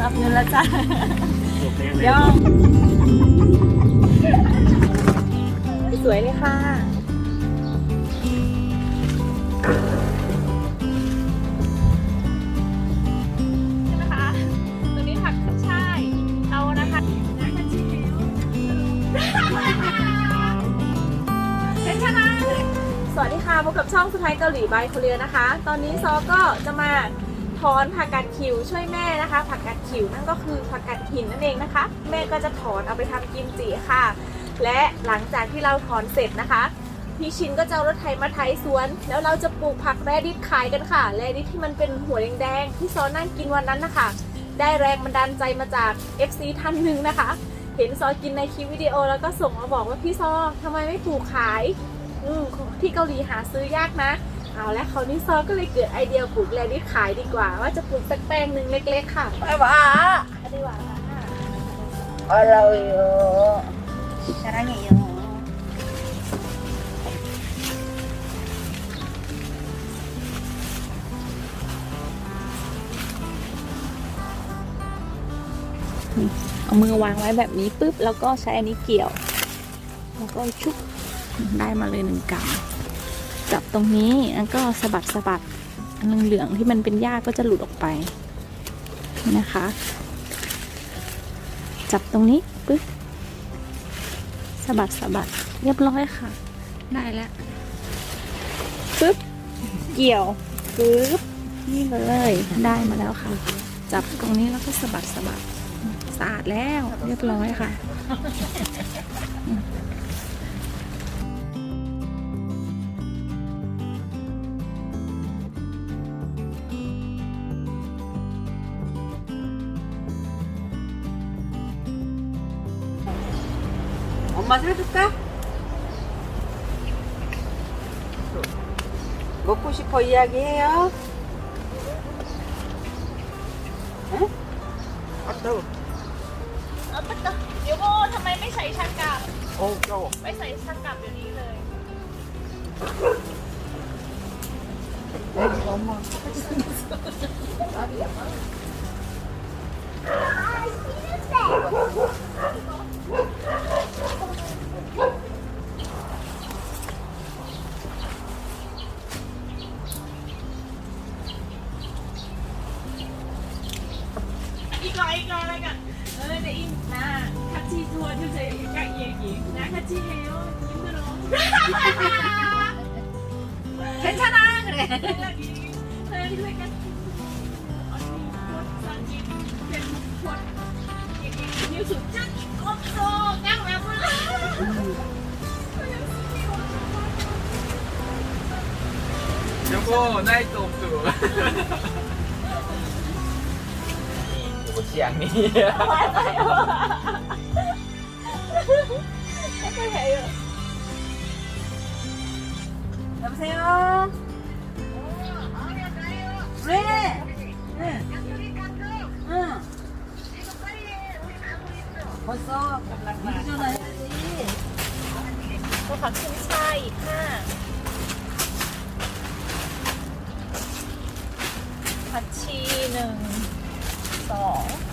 รับเงินแล้วจ้ะจบเพลงเลยเดี๋ยวสวยเลยค่ะใช่ไหมคะตัวนี้ผักขึ้นช่ายเอานะคะนะคะชิมเป็นชนะสวัสดีค่ะพบกับช่องสุดท้ายเกาหลีบายโคเรียนะคะ ตอนนี้ซอก็จะมา ถอนผักกาดขิวช่วยแม่นะคะ ผักกาดขิวนั่นก็คือผักกาดหินนั่นเองนะคะ แม่ก็จะถอนเอาไปทำกิมจิค่ะ และหลังจากที่เราถอนเสร็จนะคะพี่ชินก็จะเอารถไถมาไถสวน แล้วเราจะปลูกผักแรดิสขายกันค่ะ แรดิสที่มันเป็นหัวแดงๆที่ซอนั่งกินวันนั้นนะคะ ได้แรงบันดาลใจมาจาก FC ท่านหนึ่งนะคะ เห็นซอกินในคลิปวิดีโอแล้วก็ส่งมาบอกว่าพี่ซอทำไมไม่ปลูกขาย อืมที่เกาหลีหาซื้อยากนะ เอาและคราวนี้ซอก็เลยเกิดไอเดียปลูกแลนี่ขายดีกว่า ว่าจะปลูกสักแปลงหนึ่งเล็ก ๆ ค่ะไปหวาอันนี้หวาอะไรอยู่กระไรอยู่เอามือวางไว้แบบนี้ปุ๊บ แล้วก็ใช้อันนี้เกี่ยว แล้วก็ชุบได้มาเลยหนึ่งกำ จับตรงนี้แล้วก็สะบัดสะบัดอันเหลืองๆที่มันเป็นหญ้าก็จะหลุดออกไปนี่นะคะ จับตรงนี้ปุ๊บสะบัดสะบัดเรียบร้อยค่ะ ได้แล้วปุ๊บเกี่ยวปุ๊บนี่เลยได้มาแล้วค่ะ จับตรงนี้แล้วก็สะบัดสะบัดสะอาดแล้วเรียบร้อยค่ะ 엄마 사줄까? 먹고 싶어 이야기해요. 응? 아따. เอาตะกะเดี๋ยวโบทำไมไม่ใส่ชักกับ โอ้เจ้า ไม่ใส่ชักกับเดี๋ยวนี้เลย 이거 도와주세요. 야, 얘기. 나 같이 해요. 힘들어. 괜찮아 그래. 없어. 나이트 업도 이거 취향이 맞아요. งนี้ 여보세요. 왜? 응. 응. 벌써 미리 전화해야지. 또 박힌 차 있나? 같이는 สอง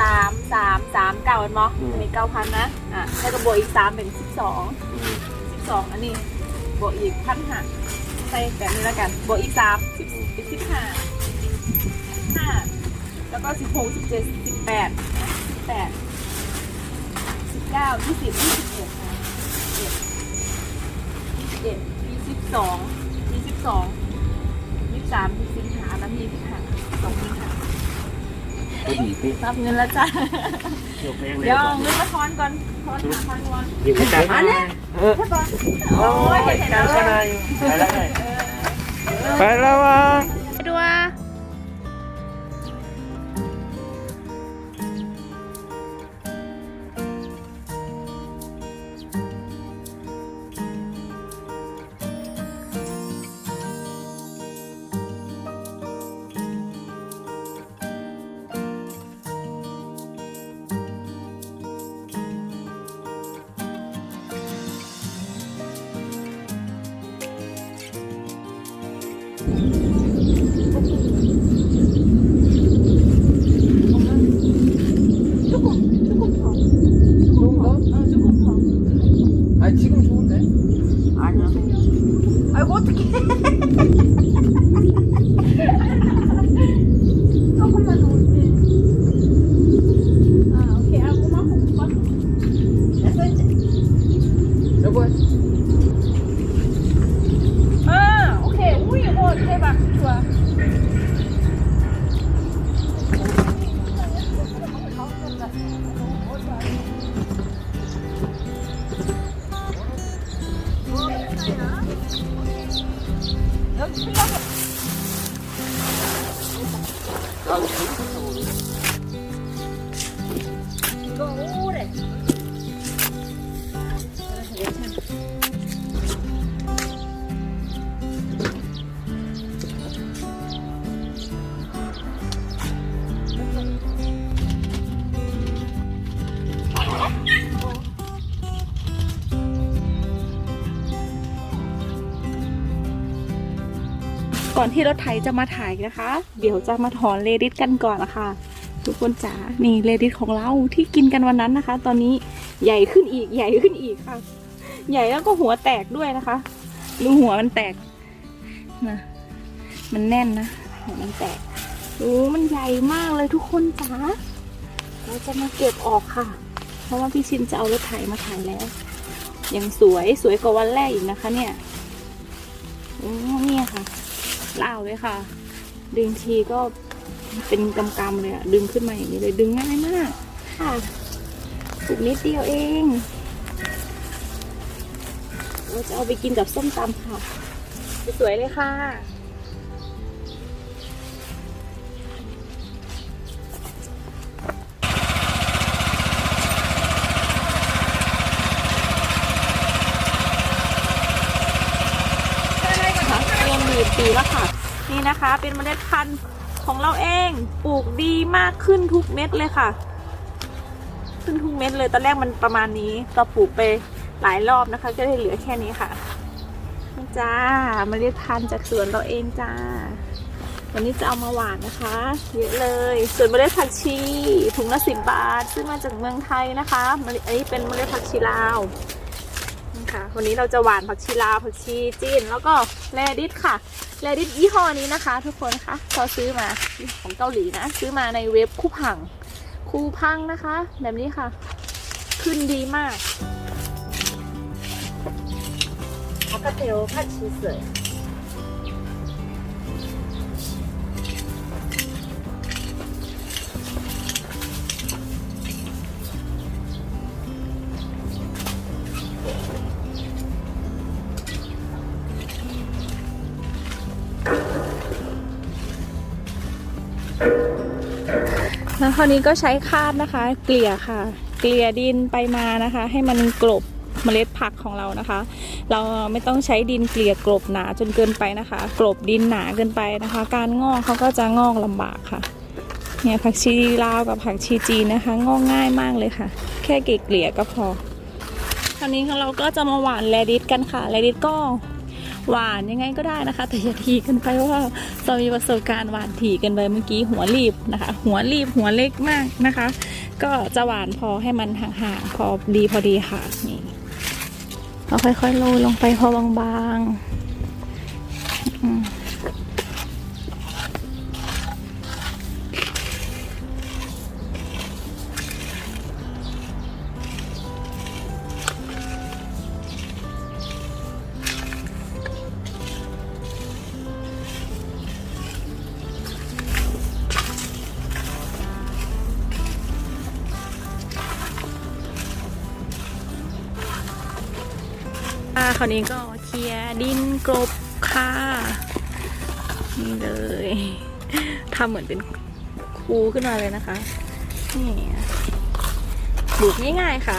สามสามสามเก้าเห็นมั้ยอันนี้เก้าพันนะอะแล้วก็บวกอีกสามเป็นสิบสองสิบสองอันนี้บวกอีกพันห้าใส่แบบนี้แล้วกันบวกอีกสามสิบเป็นสิบห้าห้าแล้วก็สิบหกสิบเจ็ดสิบแปดสิบแปดสิบเก้ายี่สิบยี่สิบเอ็ดนะเอ็ดยี่สิบเอ็ดยี่สิบสองยี่สิบสองยี่สิบสามยี่สิบห้าแล้วยี่สิบห้าสองยี่สิบห้า ก็ดีพี่รับเงินแล้วจ้ะจบเพลงเลยเดี๋ยวเอาเงินมาทอนก่อนทอนหาทอนก่อนอยู่กันจังนะเออโอ้ยเห็นเจ้าแล้วชนายไปแล้วไงไปแล้ววะ 是 ก่อนที่รถไถจะมาถ่ายนะคะ เดี๋ยวจะมาถอนเลดิสกันก่อนนะคะทุกคนจ๋านี่เลดิสของเราที่กินกันวันนั้นนะคะ ตอนนี้ใหญ่ขึ้นอีกใหญ่ขึ้นอีกค่ะ ใหญ่แล้วก็หัวแตกด้วยนะคะดูหัวมันแตกนะมันแน่นนะหัวมันแตกโอ้มันใหญ่มากเลยทุกคนจ๋าเราจะมาเก็บออกค่ะ เพราะว่าพี่ชินจะเอารถไถมาถ่ายแล้วยังสวยสวยกว่าวันแรกอีกนะคะ เนี่ยโอ้เนี่ยค่ะ ล่าวเลยค่ะ ดึงทีก็เป็นกำกำๆเลยอะดึงขึ้นมาอย่างนี้เลยดึงง่ายมากค่ะปลูกนิดเดียวเองเราจะเอาไปกินกับส้มตำค่ะ สวยๆเลยค่ะค่ะีปีแล้วค่ะ นี่นะคะเป็นเมล็ดพันธุ์ของเราเองปลูกดีมากขึ้นทุกเม็ดเลยค่ะ ขึ้นทุกเม็ดเลยตอนแรกมันประมาณนี้เราปลูกไปหลายรอบนะคะ ก็ได้เหลือแค่นี้ค่ะนี่จ้าเมล็ดพันธุ์จากสวนเราเองจ้า วันนี้จะเอามาหวานนะคะเยอะเลยส่วนเมล็ดผักชีถุงละสิบบาทซื้อมาจากเมืองไทยนะคะเมล็ดอันนี้เป็นเมล็ดผักชีลาว ค่ะ วันนี้เราจะหวานผักชีลาผักชีจีน แล้วก็แรดิสค่ะแรดิสยี่ห้อนี้นะคะ ทุกคนคะเราซื้อมาของเกาหลีนะ ซื้อมาในเว็บคู่ผัง คู่พังนะคะ แบบนี้ค่ะ ขึ้นดีมากผักกาดเทลผักชีสวย คราวนี้ก็ใช้คาดนะคะ เกลี่ยค่ะ เกลี่ยดินไปมานะคะ ให้มันกลบเมล็ดผักของเรานะคะ เราไม่ต้องใช้ดินเกลี่ยกลบหนาจนเกินไปนะคะ กลบดินหนาเกินไปนะคะ การงอกเขาก็จะงอกลำบากค่ะเนี่ยผักชีลาวกับผักชีจีนนะคะ งอกง่ายมากเลยค่ะ แค่เกลี่ยก็พอคราวนี้เราก็จะมาหว่านแรดิสกันค่ะแรดิสก็ หวานยังไงก็ได้นะคะ แต่อย่าทีกันไปเพราะว่าเรามีประสบการณ์หวานถี่กันไปเมื่อกี้หัวรีบนะคะ หัวรีบหัวเล็กมากนะคะ ก็จะหวานพอให้มันห่างๆพอดีพอดีค่ะนี่เราค่อยๆโรยลงไปพอบางๆ คราวนี้ก็เคลียร์ดินกลบค่ะนี่เลยทำเหมือนเป็นคูขึ้นมาเลยนะคะนี่ปลูกง่ายๆค่ะ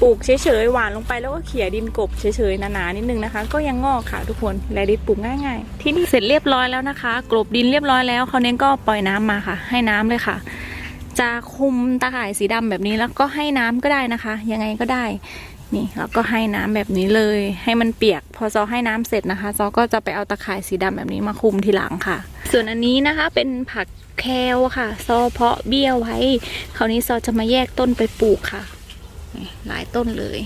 ปลูกเฉยๆหวานลงไปแล้วก็เขี่ยดินกบเฉยๆหนาๆนิดนึงนะคะ ก็ยังงอกค่ะทุกคนแลดินปลูกง่ายๆ ที่นี่เสร็จเรียบร้อยแล้วนะคะ กลบดินเรียบร้อยแล้วเขาวนี้ก็ปล่อยน้ำมาค่ะ ให้น้ำเลยค่ะ จะคุมตะข่ายสีดำแบบนี้แล้วก็ให้น้ำก็ได้นะคะ ยังไงก็ได้ นี่แล้วก็ให้น้ำแบบนี้เลย ให้มันเปียก พอซอให้น้ำเสร็จนะคะ ซอก็จะไปเอาตะข่ายสีดำแบบนี้มาคุมทีหลังค่ะ ส่วนอันนี้นะคะเป็นผักแควค่ะ ซอเพาะเบี้ยไว้ คราวนี้ซอจะมาแยกต้นไปปลูกค่ะ หลายต้นเลย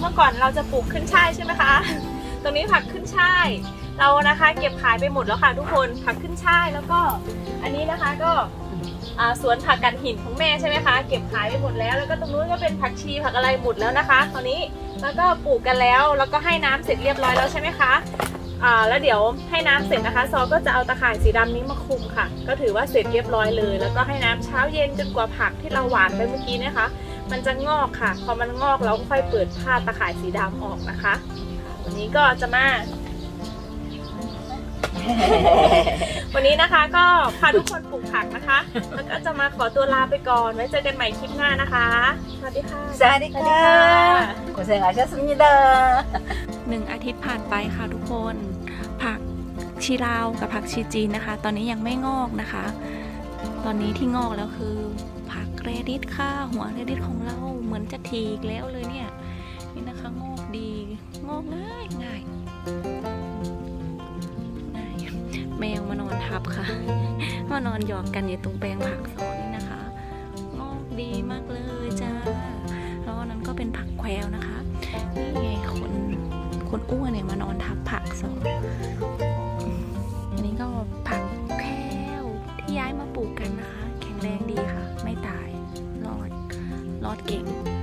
เมื่อก่อนเราจะปลูกขึ้นช่ายใช่ไหมคะ ตรงนี้ผักขึ้นช่าย เรานะคะเก็บขายไปหมดแล้วค่ะทุกคนผักขึ้นช่ายแล้วก็อันนี้นะคะก็สวนผักกัดหินของแม่ใช่ไหมคะ เก็บขายไปหมดแล้ว แล้วก็ตรงนู้นก็เป็นผักชีผักอะไรหมดแล้วนะคะตอนนี้แล้วก็ปลูกกันแล้วแล้วก็ให้น้ำเสร็จเรียบร้อยแล้วใช่ไหมคะแล้วเดี๋ยวให้น้ำเสร็จนะคะ ซอก็จะเอาตะข่ายสีดำนี้มาคุมค่ะ ก็ถือว่าเสร็จเรียบร้อยเลย แล้วก็ให้น้ำเช้าเย็นจนกว่าผักที่เราหวานไปเมื่อกี้นะคะ มันจะงอกค่ะ พอมันงอกเราค่อยเปิดผ้าตะข่ายสีดำออกนะคะ วันนี้ก็จะมา วันนี้นะคะก็พาทุกคนปลูกผักนะคะ แล้วก็จะมาขอตัวลาไปก่อน ไว้เจอกันใหม่คลิปหน้านะคะ สวัสดีค่ะ สวัสดีค่ะขอเสียงอาชสุนิดาหนึ่งอาทิตย์ผ่านไปค่ะทุกคน ผักชีลาวกับผักชีจีนนะคะ ตอนนี้ยังไม่งอกนะคะ ตอนนี้ที่งอกแล้วคือ เรดิสค่ะ หัวเรดิสของเราเหมือนจะทีกแล้วเลยเนี่ย นี่นะคะงอกดีงอกง่ายง่ายง่ายแมวมานอนทับค่ะ มานอนหยอกกันอยู่ตรงแปลงผักสองนี่นะคะ งอกดีมากเลยจ้าแล้วนั้นก็เป็นผักแควนะคะนี่ไงคนคนอ้วนเนี่ยมานอนทับผักสองอัน ร